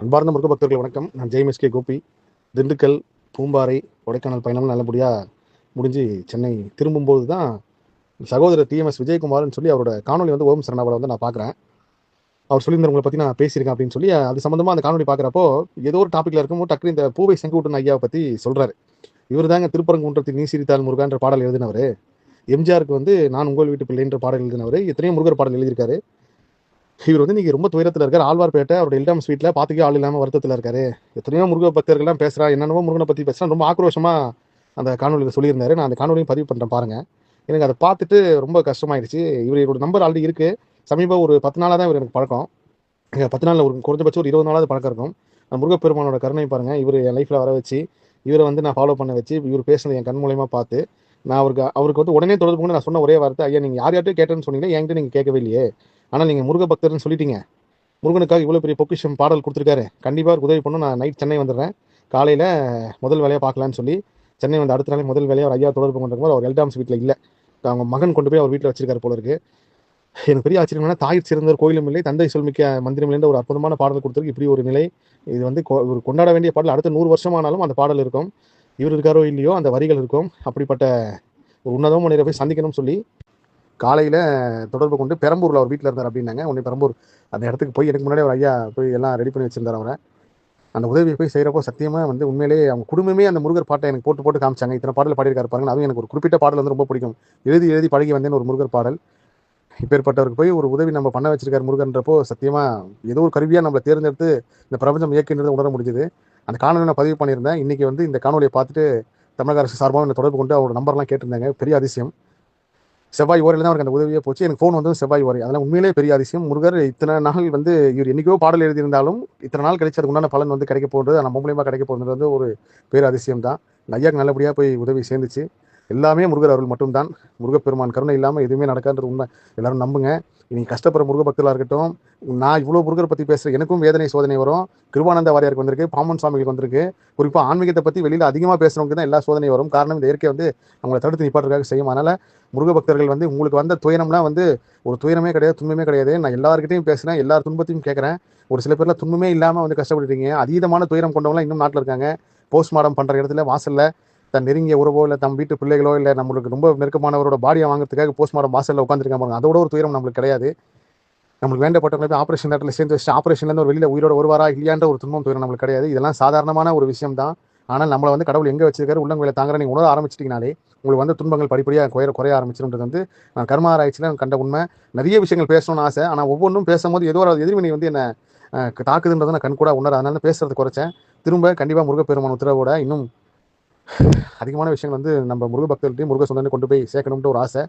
அன்பார்ந்த முருக பக்தர்கள் வணக்கம். நான் ஜெய்எஸ்கே கோபி. திண்டுக்கல் பூம்பாறை கொடைக்கானல் பயணம் நல்லபடியாக முடிஞ்சு சென்னை திரும்பும்போது தான் சகோதரர் டிஎம்எஸ் விஜயகுமார்னு சொல்லி அவரோட காணொலி வந்து ஓம் சரணாவலை வந்து நான் பார்க்குறேன். அவர் சொல்லியிருந்தவங்களை பற்றி நான் பேசியிருக்கேன் அப்படின்னு சொல்லி அது சம்மந்தமாக அந்த காணொலி பார்க்குறப்போ ஏதோ ஒரு டாப்பிக்கில் இருக்கும்போது டக்குனு இந்த பூவை செங்குட்டன் ஐயாவை பற்றி சொல்கிறாரு இவர் தாங்க திருப்பரங்குன்றத்தில் நீ சிரித்தால் முருகான்ற பாடல் எழுதினவர். எம்ஜிஆருக்கு வந்து நான் உங்கள் வீட்டு பிள்ளைன்ற பாடல் எழுதினவர். எத்தனையோ முருகர் பாடல் எழுதியிருக்காரு. இவர் வந்து இன்னைக்கு ரொம்ப துயரத்தில் இருக்கார். ஆழ்வார்பேட்டை அவரோட எல்டாம் ஸ்வீட்டில் பார்த்துக்கே ஆள் இல்லாமல் வருத்தத்தில் இருக்காரு. எத்தனையோ முருக பக்தர்கள்லாம் பேசுகிறா என்னென்னவோ முருகனை பற்றி பேசுகிறா ரொம்ப ஆக்ரோஷமாக அந்த காணொலியில் சொல்லியிருந்தாரு. நான் அந்த காணொலியும் பதிவு பண்ணுறேன் பாருங்க. எனக்கு அதை பார்த்துட்டு ரொம்ப கஷ்டமாயிடுச்சு. இவர் இவரோட நம்பர் ஆல்ரெடி இருக்குது சமீபம் ஒரு பத்து நாளாக தான் இவர் எனக்கு பழக்கம். பத்து நாளில் ஒரு குறைஞ்சபட்சம் ஒரு இருபது நாளாவது பழக்கம் இருக்கும். அந்த முருகப்பெருமானோட கருணை பாருங்க. இவர் என் லைஃப்பில் வர வச்சு இவரை வந்து நான் ஃபாலோ பண்ண வச்சு இவர் பேசுனது என் கண் மூலியமாக பார்த்து நான் அவருக்கு அவருக்கு வந்து உடனே தொடர்பு கொண்டு நான் சொன்ன ஒரே வார்த்தை ஐயா நீங்கள் யார் யார்ட்டையும் கேட்டேன்னு சொன்னீங்க என்கிட்ட நீங்கள் கேட்கவே இல்லையே. ஆனால் நீங்கள் முருக பக்தர்னு சொல்லிட்டீங்க. முருகனுக்காக இவ்வளோ பெரிய பொக்கிஷம் பாடல் கொடுத்துருக்காரு. கண்டிப்பாக உதவி பண்ணும் நான் நைட் சென்னை வந்துடுறேன். காலையில் முதல் வேலையாக பார்க்கலான்னு சொல்லி சென்னை வந்து அடுத்த நாளே முதல் வேலையாக ஒரு ஐயா தொடர்பு கொண்டிருக்கும் அவர் எல்டாம்ஸ் வீட்டில் இல்லை. அவங்க மகன் கொண்டு போய் அவர் வீட்டில் வச்சிருக்காரு போல இருக்கு. எனக்கு பெரிய ஆச்சரியம் என்னன்னா தாய் சிறந்தவர் கோயிலும் இல்லை தந்தை சொல்மிக்க மந்திரம் ஒரு அற்புதமான பாடல் கொடுத்துருக்கு. இப்படி ஒரு நிலை. இது வந்து கொ- ஒரு கொண்டாட வேண்டிய பாடல். அடுத்த நூறு வருஷமானாலும் அந்த பாடல் இருக்கும். இவர் இருக்காரோ இல்லையோ அந்த வரிகள் இருக்கும். அப்படிப்பட்ட ஒரு உன்னதமான மனிதரை போய் சந்திக்கணும்னு சொல்லி காலையில் தொடர்பு கொண்டு பெரம்பூரில் அவர் வீட்டில் இருந்தார் அப்படின்னாங்க. உடனே பெரம்பூர் அந்த இடத்துக்கு போய் எனக்கு முன்னாடி ஒரு ஐயா போய் எல்லாம் ரெடி பண்ணி வச்சிருந்தார் அவரை. அந்த உதவியை போய் செய்கிறப்போ சத்தியமாக வந்து உண்மையிலேயே அவங்க குடும்பமே அந்த முருகர் பாட்டை எனக்கு போட்டு போட்டு காமிச்சாங்க. இத்தனை பாடல் பாடியிருக்காரு பாருங்க. அதுவும் எனக்கு ஒரு குறிப்பிட்ட பாடல் வந்து ரொம்ப பிடிக்கும். எழுதி எழுதி பழகி வந்தேன்னு ஒரு முருகர் பாடல். இப்பேற்பட்டவருக்கு போய் ஒரு உதவி நம்ம பண்ண வச்சிருக்காரு முருகன்றப்போ சத்தியமாக ஏதோ ஒரு கருவியாக நம்மளை தேர்ந்தெடுத்து இந்த பிரபஞ்சம் இயக்கின்றதை உணர முடிஞ்சுது. அந்த காணொலி நான் பதிவு பண்ணியிருந்தேன். இன்றைக்கி வந்து இந்த காணொலியை பார்த்துட்டு தமிழக அரசு சார்பாக என்னை தொடர்பு கொண்டு அவரோட நம்பர்லாம் கேட்டிருந்தாங்க. பெரிய அதிசயம். செவ்வாய் ஓரையில் தான் அவருக்கு அந்த உதவியே போச்சு. எனக்கு ஃபோன் வந்து செவ்வாய் ஓரை. அதெல்லாம் உண்மையிலே பெரிய அதிசயம். முருகர் இத்தனை நாள் வந்து இவர் என்றைக்கோ பாடல் எழுதியிருந்தாலும் இத்தனை நாள் கழிச்சு அதுக்கு உண்டான பலன் வந்து கிடைக்க போகிறது நம்ம மூலியமாக கிடைக்க போகிறது வந்து ஒரு பேர் அதிசயம் தான் இந்த ஐயாக்கு நல்லபடியாக போய் உதவி சேர்ந்துச்சு. எல்லாமே முருகர் அருள் மட்டும்தான். முருகப்பெருமான் கருணை இல்லாமல் எதுவுமே நடக்காதுன்றது உண்மை. எல்லாரும் நம்புங்க. நீங்கள் கஷ்டப்படுற முருக பக்தர்களாக இருக்கட்டும் நான் இவ்வளோ முருகரை பற்றி பேசுகிறேன் எனக்கும் வேதனை சோதனை வரும். கிருபானந்த வாரியாருக்கு வந்திருக்கு பாமன் சுவாமிகளுக்கு வந்திருக்கு. குறிப்பாக ஆன்மீகத்தை பற்றி வெளியில் அதிகமாக பேசுகிறவங்க தான் எல்லா சோதனை வரும். காரணம் இந்த இயற்கை வந்து அவங்களை தடுத்து நிப்பாட்டுறதுக்காக செய்யும். அதனால் முருக பக்தர்கள் வந்து உங்களுக்கு வந்த துயரம்லாம் வந்து ஒரு துயரமே கிடையாது துன்பமே கிடையாது. நான் எல்லாருக்கிட்டையும் பேசுகிறேன் எல்லா துன்பத்தையும் கேட்குறேன் ஒரு சில பேரில் துன்பமே இல்லாமல் வந்து கஷ்டப்படுறீங்க அதீதமான துயரம் கொண்டவங்களாம் இன்னும் நாட்டில் இருக்காங்க. போஸ்ட்மார்ட்டம் பண்ணுற இடத்துல வாசலில் தன் நெருங்கிய உறவோ இல்லை தம் வீட்டு பிள்ளைகளோ இல்லை நம்மளுக்கு ரொம்ப நெருக்கமானவரோட பாடியை வாங்குறதுக்காக போஸ்ட்மார்டம் வாசலில் உட்காந்துருக்காங்க பாருங்க. அதோட ஒரு துயரம் நம்மளுக்கு கிடையாது. நம்மளுக்கு வேண்டப்பட்டவங்களை போய் ஆப்ரேஷன் தேட்டரில் சேர்ந்து வச்சு ஆப்ரேஷன்லேருந்து ஒரு வெளியில் உயிரோட வருவாரா இல்லையான்ற ஒரு துன்பம் துயரம் நம்மளுக்கு கிடையாது. இதெல்லாம் சாதாரணமான ஒரு விஷயம் தான் ஆனால் நம்மளை வந்து கடவுள் எங்கே வச்சிருக்காரு உள்ளங்களை தாங்குற நீங்கள் உணர ஆரம்பிச்சிட்டிங்கனாலே உங்களுக்கு வந்து துன்பங்கள் படிப்படியாக குறைய குறைய ஆரம்பிச்சிருன்றது வந்து நான் கர்ம ஆராய்ச்சியில் கண்ட உண்மை. நிறைய விஷயங்கள் பேசணும்னு ஆசை. ஆனால் ஒவ்வொன்றும் பேசும்போது ஏதோ ஒரு எதிர்வினை வந்து என்ன தாக்குதுன்றதை நான் கண் கூட உணர அதனால பேசுறது குறைச்சேன். திரும்ப கண்டிப்பாக முருகப்பெருமான் உத்தரவோட இன்னும் அதிகமான விஷயங்கள் வந்து நம்ம முருக பக்தர்கள்ட்டையும் முருக சொந்தனை கொண்டு போய் சேர்க்கணும்ன்ற ஒரு ஆசை.